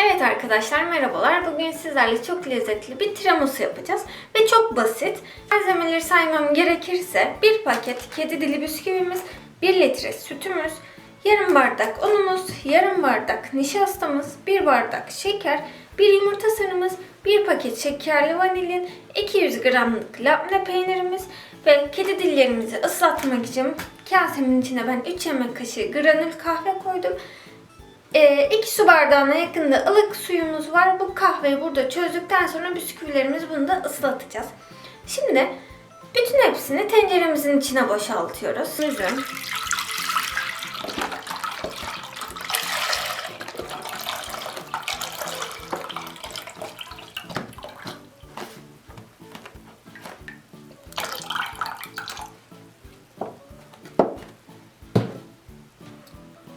Evet arkadaşlar merhabalar. Bugün sizlerle çok lezzetli bir tiramisu yapacağız. Ve çok basit. Malzemeleri saymam gerekirse bir paket kedi dili bisküvimiz, 1 litre sütümüz, yarım bardak unumuz, yarım bardak nişastamız, 1 bardak şeker, 1 yumurta sarımız, 1 paket şekerli vanilin, 200 gramlık labne peynirimiz ve kedi dillerimizi ıslatmak için kasemin içine ben 3 yemek kaşığı granül kahve koydum. 2 Ee, su bardağına yakında ılık suyumuz var. Bu kahveyi burada çözdükten sonra bisküvilerimizi bunu da ıslatacağız. Şimdi bütün hepsini tenceremizin içine boşaltıyoruz. Üzüm.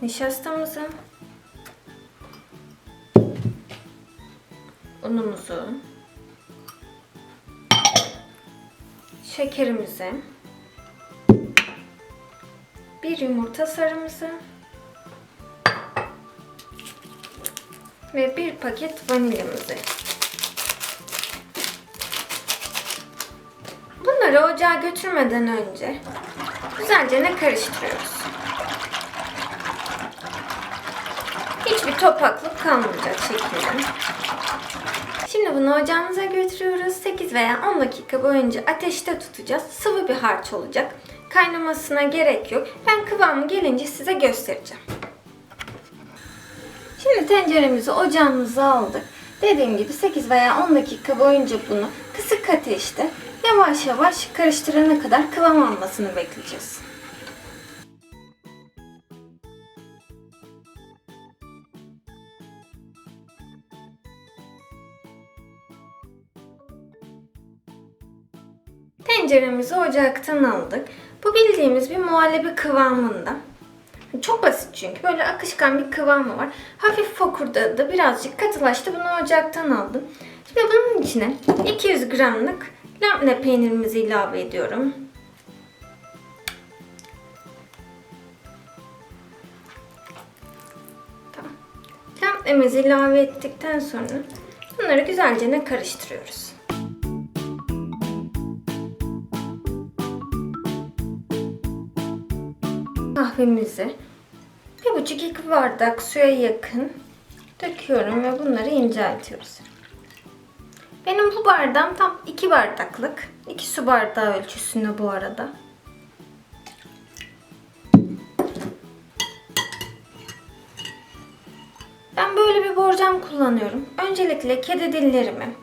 Nişastamızı unumuzu, şekerimizi, bir yumurta sarımızı ve bir paket vanilyamızı. Bunları ocağa götürmeden önce güzelce ne karıştırıyoruz. Hiçbir topaklık kalmayacak şekilde. Bunu ocağımıza götürüyoruz. 8 veya 10 dakika boyunca ateşte tutacağız. Sıvı bir harç olacak. Kaynamasına gerek yok. Ben kıvamı gelince size göstereceğim. Şimdi tenceremizi ocağımıza aldık. Dediğim gibi 8 veya 10 dakika boyunca bunu kısık ateşte yavaş yavaş karıştırana kadar kıvam almasını bekleyeceğiz. Tenceremizi ocaktan aldık. Bu bildiğimiz bir muhallebi kıvamında. Çok basit çünkü. Böyle akışkan bir kıvamı var. Hafif fokurdadı. Birazcık katılaştı. Bunu ocaktan aldım. Şimdi bunun içine 200 gramlık labne peynirimizi ilave ediyorum. Tamam. Labnemizi ilave ettikten sonra bunları güzelce ne karıştırıyoruz. Kahvemizi bir buçuk iki bardak suya yakın döküyorum ve bunları inceltiyoruz. Benim bu bardağım tam iki bardaklık. iki su bardağı ölçüsünde bu arada. Ben böyle bir borcam kullanıyorum. Öncelikle kedi dillerimi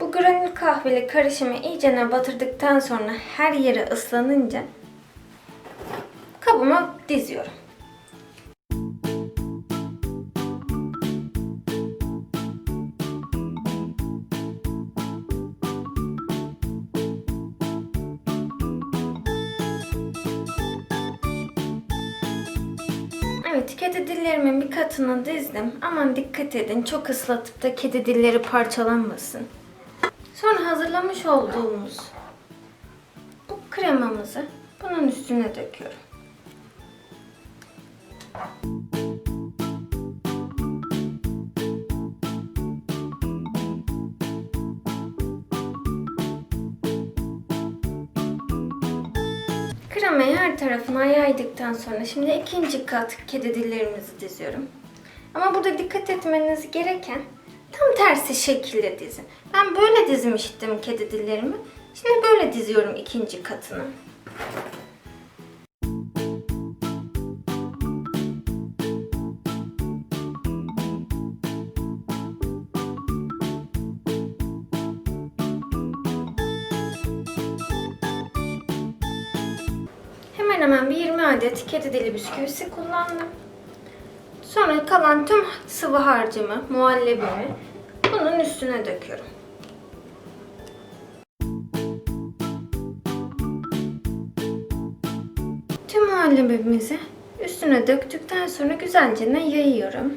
bu granül kahveli karışımı iyicene batırdıktan sonra her yeri ıslanınca kabıma diziyorum. Evet, kedi dillerimin bir katını dizdim. Aman dikkat edin, çok ıslatıp da kedi dilleri parçalanmasın. Sonra hazırlamış olduğumuz bu kremamızı bunun üstüne döküyorum. Kremayı her tarafına yaydıktan sonra şimdi ikinci kat kedi dillerimizi diziyorum. Ama burada dikkat etmeniz gereken tam tersi şekilde dizin. Ben böyle dizmiştim kedi dillerimi. Şimdi böyle diziyorum ikinci katını. Hemen bir 20 adet kedi dili bisküvisi kullandım. Sonra kalan tüm sıvı harcımı, muhallebimi bunun üstüne döküyorum. Tüm muhallebimizi üstüne döktükten sonra güzelce yayıyorum.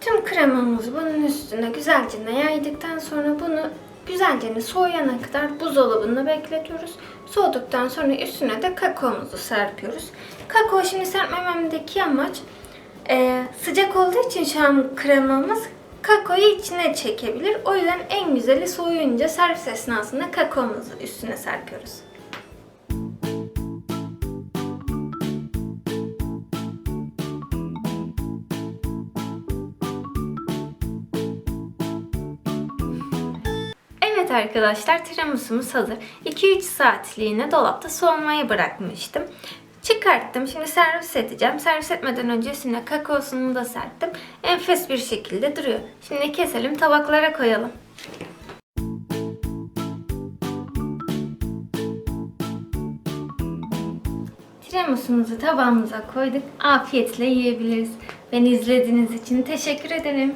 Tüm kremamızı bunun üstüne güzelce yaydıktan sonra bunu güzelce soğuyana kadar buzdolabında bekletiyoruz. Soğuduktan sonra üstüne de kakaomuzu serpiyoruz. Kakao şimdi serpmememdeki amaç e, sıcak olduğu için şu an kremamız kakaoyu içine çekebilir. O yüzden en güzeli soğuyunca servis esnasında kakaomuzu üstüne serpiyoruz. Arkadaşlar tiramisu'muz hazır. 2-3 saatliğine dolapta soğumaya bırakmıştım. Çıkarttım. Şimdi servis edeceğim. Servis etmeden önce üstüne kakaosunu da serptim. Enfes bir şekilde duruyor. Şimdi keselim tabaklara koyalım. Tiramisu'muzu tabağımıza koyduk. Afiyetle yiyebiliriz. Beni izlediğiniz için teşekkür ederim.